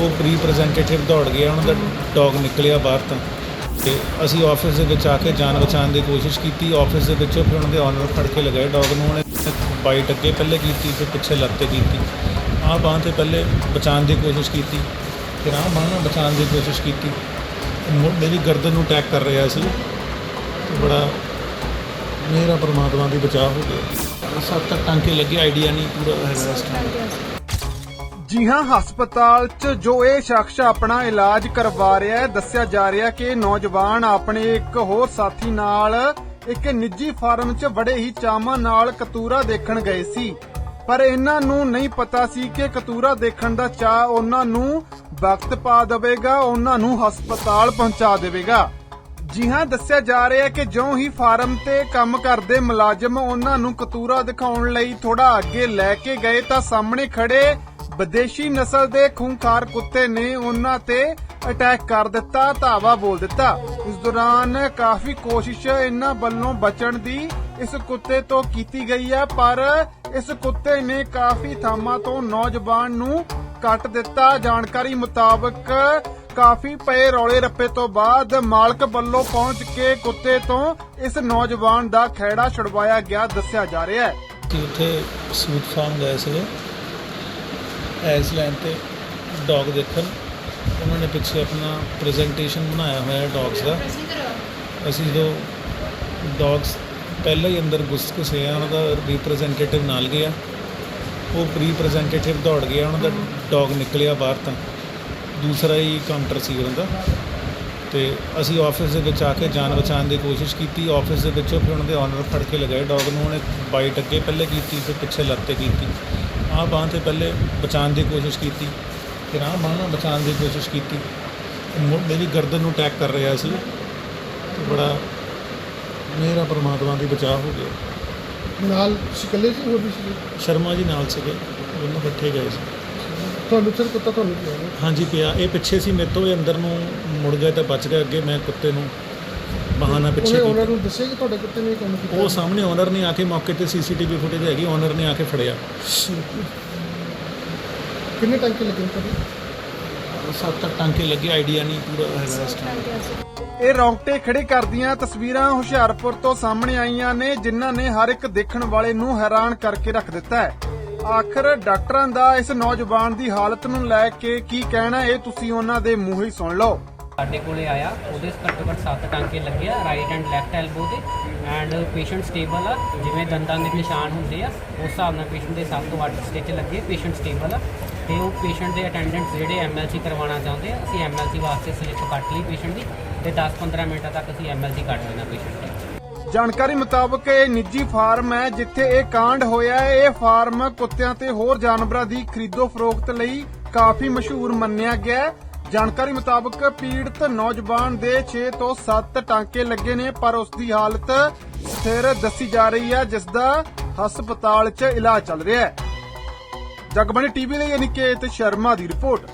ਉਹ ਰਿਪਰੈਜ਼ੈਂਟੇਟਿਵ ਦੌੜ ਗਿਆ ਉਹਨਾਂ ਦਾ ਡੌਗ ਨਿਕਲਿਆ ਬਾਹਰ ਤਾਂ। ਤੇ ਅਸੀਂ ਆਫਿਸ ਦੇ ਵਿੱਚ ਆ ਕੇ ਜਾਨ ਬਚਾਉਣ ਦੀ ਕੋਸ਼ਿਸ਼ ਕੀਤੀ। ਆਫਿਸ ਦੇ ਵਿੱਚੋਂ ਫਿਰ ਉਹਨਾਂ ਦੇ ਓਨਰ ਫੜ ਕੇ ਲਗਾਏ ਡੌਗ ਨੂੰ, ਉਹਨੇ ਬਾਈਟ ਅੱਗੇ ਪਹਿਲੇ ਕੀਤੀ, ਫਿਰ ਪਿੱਛੇ ਲੱਤ ਤੇ ਕੀਤੀ। ਆਹ ਬਾਂਹ ਤੇ ਪਹਿਲੇ ਬਚਾਉਣ ਦੀ ਕੋਸ਼ਿਸ਼ ਕੀਤੀ। ਫਿਰ ਆਹ ਬਾਂਹ ਨਾਲ ਬਚਾਉਣ ਦੀ ਕੋਸ਼ਿਸ਼ ਕੀਤੀ। ਮੁੜ ਮੇਰੀ ਗਰਦਨ ਨੂੰ ਅਟੈਕ ਕਰ ਰਿਹਾ ਸੀ। ਤੇ ਬੜਾ ਮੇਰਾ ਪਰਮਾਤਮਾ ਦੀ ਬਚਾਅ ਹੋ ਗਿਆ। ਸਭ ਤੱਕ ਟਾਂਕੇ ਲੱਗੇ ਆਈਡੀਆ ਨਹੀਂ ਪੂਰਾ ਹੈਗਾ ਇਸ time। ਜੀ ਹਾਂ ਹਸਪਤਾਲ 'ਚ ਜੋ ਇਹ ਸ਼ਖਸ ਆਪਣਾ ਇਲਾਜ ਕਰਵਾ ਰਿਹਾ ਹੈ, ਦੱਸਿਆ ਜਾ ਰਿਹਾ ਕਿ ਨੌਜਵਾਨ ਆਪਣੇ ਇੱਕ ਹੋਰ ਸਾਥੀ ਨਾਲ ਇੱਕ ਨਿੱਜੀ ਫਾਰਮ 'ਚ ਬੜੇ ਹੀ ਚਾਵਾਂ ਨਾਲ ਕਤੂਰਾ ਦੇਖਣ ਗਏ ਸੀ। ਪਰ ਇਹਨਾਂ ਨੂੰ ਨਹੀਂ ਪਤਾ ਸੀ ਕਿ ਕਤੂਰਾ ਦੇਖਣ ਦਾ ਚਾਹ ਉਹਨਾਂ ਨੂੰ ਵਕਤ ਪਾ ਦੇਵੇਗਾ, ਉਹਨਾਂ ਨੂੰ ਹਸਪਤਾਲ ਪਹੁੰਚਾ ਦੇਵੇਗਾ। ਜੀ ਹਾਂ, ਦੱਸਿਆ ਜਾ ਰਿਹਾ ਹੈ ਕਿ ਜਿਉਂ ਹੀ ਫਾਰਮ ਤੇ ਕੰਮ ਕਰਦੇ ਮੁਲਾਜ਼ਮ ਉਹਨਾਂ ਨੂੰ ਕਤੂਰਾ ਦਿਖਾਉਣ ਲਈ ਥੋੜਾ ਅੱਗੇ ਲੈ ਕੇ ਗਏ ਤਾਂ ਸਾਹਮਣੇ ਖੜੇ ਵਿਦੇਸ਼ੀ ਨਸਲ ਦੇ ਖੂੰਖਾਰ ਕੁੱਤੇ ਨੇ ਉਹਨਾਂ ਤੇ ਅਟੈਕ ਕਰ ਦਿੱਤਾ, ਧਾਵਾ ਬੋਲ ਦਿੱਤਾ। ਇਸ ਦੌਰਾਨ ਕਾਫੀ ਕੋਸ਼ਿਸ਼ ਇਹਨਾਂ ਵੱਲੋਂ ਬਚਣ ਦੀ ਇਸ ਕੁੱਤੇ ਤੋਂ ਕੀਤੀ ਗਈ ਹੈ, ਪਰ ਇਸ ਕੁੱਤੇ ਨੇ ਕਾਫੀ ਥਾਵਾਂ ਤੋਂ ਨੌਜਵਾਨ ਨੂੰ ਕੱਟ ਦਿੱਤਾ। ਜਾਣਕਾਰੀ ਮੁਤਾਬਕ ਕਾਫੀ ਪਏ ਰੌਲੇ ਰੱਪੇ ਤੋਂ ਬਾਅਦ ਮਾਲਕ ਵੱਲੋਂ ਪਹੁੰਚ ਕੇ ਕੁੱਤੇ ਤੋਂ ਇਸ ਨੌਜਵਾਨ ਦਾ ਖਹਿੜਾ ਛੁਡਵਾਇਆ ਗਿਆ, ਦੱਸਿਆ ਜਾ ਰਿਹਾ ਹੈ। ਕਿ ਉੱਥੇ ਸੂਟ ਫਾਰਮ ਗਏ ਸੀਗੇ। ਆਈਸਲੈਂਡ ਤੇ ਡੌਗ ਦੇਖਣ। ਉਹਨਾਂ ਨੇ ਪਿੱਛੇ ਆਪਣਾ ਪ੍ਰੈਜੈਂਟੇਸ਼ਨ ਬਣਾਇਆ ਹੋਇਆ ਹੈ ਡੌਗਸ ਦਾ। ਅਸੀਂ ਜਦੋਂ ਡੌਗਸ ਪਹਿਲਾਂ ਹੀ ਅੰਦਰ ਘੁਸ ਘੁਸੇ ਆ, ਉਹਨਾਂ ਦਾ ਰਿਪਰੈਜ਼ੈਂਟੇਟਿਵ ਨਾਲ ਗਿਆ। ਉਹ ਰਿਪਰੈਜ਼ੈਂਟੇਟਿਵ ਦੌੜ ਗਿਆ, ਉਹਨਾਂ ਦਾ ਡੌਗ ਨਿਕਲਿਆ ਬਾਹਰ ਤਾਂ। ਦੂਸਰਾ ਹੀ ਕਾਊਂਟਰ ਸੀ ਉਹਨਾਂ ਦਾ। ਤੇ ਅਸੀਂ ਆਫਿਸ ਦੇ ਵਿੱਚ ਆ ਕੇ ਜਾਨ ਬਚਾਉਣ ਦੀ ਕੋਸ਼ਿਸ਼ ਕੀਤੀ। ਆਫਿਸ ਦੇ ਵਿੱਚੋਂ ਫਿਰ ਉਹਨਾਂ ਦੇ ਓਨਰ ਫੜ ਕੇ ਲਗਾਏ ਡੌਗ ਨੂੰ। ਉਹਨੇ ਬਾਈਟ ਅੱਗੇ ਪਹਿਲੇ ਕੀਤੀ, ਫਿਰ ਪਿੱਛੇ ਲੱਤ ਤੇ ਕੀਤੀ। ਆਹ ਬਾਂਹ ਤੇ ਪਹਿਲੇ ਬਚਾਉਣ ਦੀ ਕੋਸ਼ਿਸ਼ ਕੀਤੀ ਫਿਰ ਬਾਂਹ ਨਾਲ ਬਚਾਉਣ ਦੀ ਕੋਸ਼ਿਸ਼ ਕੀਤੀ। ਮੇਰੀ ਗਰਦਨ ਨੂੰ ਅਟੈਕ ਕਰ ਰਿਹਾ ਸੀ ਤੇ ਬੜਾ ਮੇਰਾ ਪਰਮਾਤਮਾ ਦੀ ਬਚਾਅ ਹੋ ਗਿਆ ਨਾਲ ਸਿਕਲੇ ਸੀ ਹੋਰ ਵੀ ਸੀ ਸ਼ਰਮਾ ਜੀ ਨਾਲ ਸੀਗੇ ਉਹਨੂੰ ਇਕੱਠੇ ਗਏ ਸੀ। ਤੁਹਾਨੂੰ ਸਰ ਕੁੱਤਾ ਤੁਹਾਨੂੰ ਹਾਂਜੀ ਪਿਆ। ਇਹ ਪਿੱਛੇ ਸੀ ਮੇਰੇ ਤੋਂ ਇਹ ਅੰਦਰ ਨੂੰ ਮੁੜ ਗਿਆ ਤਾਂ ਬਚ ਗਿਆ ਅੱਗੇ ਮੈਂ ਕੁੱਤੇ ਨੂੰ। ਬਹਾਨਾ ਪਿੱਛੇ ਉਹਨੇ ਕੀਤਾ। ਉਹਨਾਂ ਨੂੰ ਦੱਸਿਆ ਕਿ ਤੁਹਾਡੇ ਕੁੱਤੇ ਨੇ ਇਹ ਕੰਮ ਕੀਤਾ ਉਹ ਸਾਹਮਣੇ ਓਨਰ ਨੇ ਆ ਕੇ ਮੌਕੇ ਤੇ ਸੀਸੀਟੀਵੀ ਫੁਟੇਜ ਹੈਗੀ ਓਨਰ ਨੇ ਆ ਕੇ ਫੜਿਆ। ਕਿੰਨੇ ਟਾਂਕੇ ਲੱਗੇ ਤੁਹਾਡੇ? ਸੱਤ ਤੱਕ ਟਾਂਕੇ ਲੱਗੇ ਆਈਡੀਆ ਨਹੀਂ ਪੂਰਾ ਹੈਗਾ ਇਸ time। ਇਹ ਰੌਂਗਟੇ ਖੜੇ ਕਰਦੀਆਂ ਤਸਵੀਰਾਂ ਹੁਸ਼ਿਆਰਪੁਰ ਤੋਂ ਸਾਹਮਣੇ ਆਈਆਂ ਨੇ ਜਿਨ੍ਹਾਂ ਨੇ ਹਰ ਇੱਕ ਦੇਖਣ ਵਾਲੇ ਨੂੰ ਹੈਰਾਨ ਕਰਕੇ ਰੱਖ ਦਿੱਤਾ ਹੈ। ਆਖਰ ਡਾਕਟਰਾਂ ਦਾ ਇਸ ਨੌਜਵਾਨ ਦੀ ਹਾਲਤ ਨੂੰ ਲੈ ਕੇ ਕੀ ਕਹਿਣਾ ਇਹ ਤੁਸੀਂ ਉਹਨਾਂ ਦੇ ਮੂੰਹ ਹੀ ਸੁਣ ਲਓ। ਸਾਡੇ ਕੋਲੇ ਆਇਆ। ਉਹਦੇ ਘੱਟੋ ਘੱਟ 7 ਟਾਂਕੇ ਲੱਗੇ ਰਾਈਟ ਐਂਡ ਲੈਫਟ ਐਲਬੋ ਦੇ ਐਂਡ ਪੇਸ਼ੈਂਟ ਸਟੇਬਲ ਆ। ਜਿਵੇਂ ਦੰਦਾਂ ਦੇ ਨਿਸ਼ਾਨ ਹੁੰਦੇ ਆ, ਉਸ ਹਿਸਾਬ ਨਾਲ ਪੇਸ਼ੈਂਟ ਦੇ 7 ਤੋਂ 8 ਸਟਿਚ ਲੱਗੇ ਪੇਸ਼ੈਂਟ ਸਟੇਬਲ ਆ। ਤੇ ਉਹ ਪੇਸ਼ੈਂਟ ਦੇ ਅਟੈਂਡੈਂਟਸ ਜਿਹੜੇ ਐਮਐਲਸੀ ਕਰਵਾਉਣਾ ਚਾਹੁੰਦੇ ਆ, ਅਸੀਂ ਐਮਐਲਸੀ ਵਾਸਤੇ ਸਲਿੱਪ ਕੱਟ ਲਈ ਪੇਸ਼ੈਂਟ ਦੀ ਤੇ 10-15 ਮਿੰਟਾਂ ਤੱਕ ਅਸੀਂ ਐਮਐਲਸੀ ਕੱਟ ਦੇਣਾ ਪੇਸ਼ੈਂਟ ਦੀ। ਜਾਣਕਾਰੀ ਮੁਤਾਬਕ ਇਹ ਨਿੱਜੀ ਫਾਰਮ ਹੈ, ਜਿੱਥੇ ਇਹ ਕਾਂਡ ਹੋਇਆ ਹੈ। ਇਹ ਫਾਰਮ ਕੁੱਤਿਆਂ ਤੇ ਹੋਰ ਜਾਨਵਰਾਂ ਦੀ ਖਰੀਦੋ ਫਰੋਖਤ ਲਈ ਕਾਫੀ ਮਸ਼ਹੂਰ ਮੰਨਿਆ ਗਿਆ ਹੈ। ਜਾਣਕਾਰੀ ਮੁਤਾਬਕ ਪੀੜਤ ਨੌਜਵਾਨ ਦੇ 6 ਤੋਂ 7 ਟਾਂਕੇ ਲੱਗੇ ਨੇ, ਪਰ ਉਸ ਦੀ ਹਾਲਤ ਸਥਿਰ ਦੱਸੀ ਜਾ ਰਹੀ ਹੈ, ਜਿਸ ਦਾ ਹਸਪਤਾਲ 'ਚ ਇਲਾਜ ਚੱਲ ਰਿਹਾ ਹੈ। ਜਗਬਾਣੀ ਟੀਵੀ ਲਈ ਅਨਿਕੇਤ ਸ਼ਰਮਾ ਦੀ ਰਿਪੋਰਟ।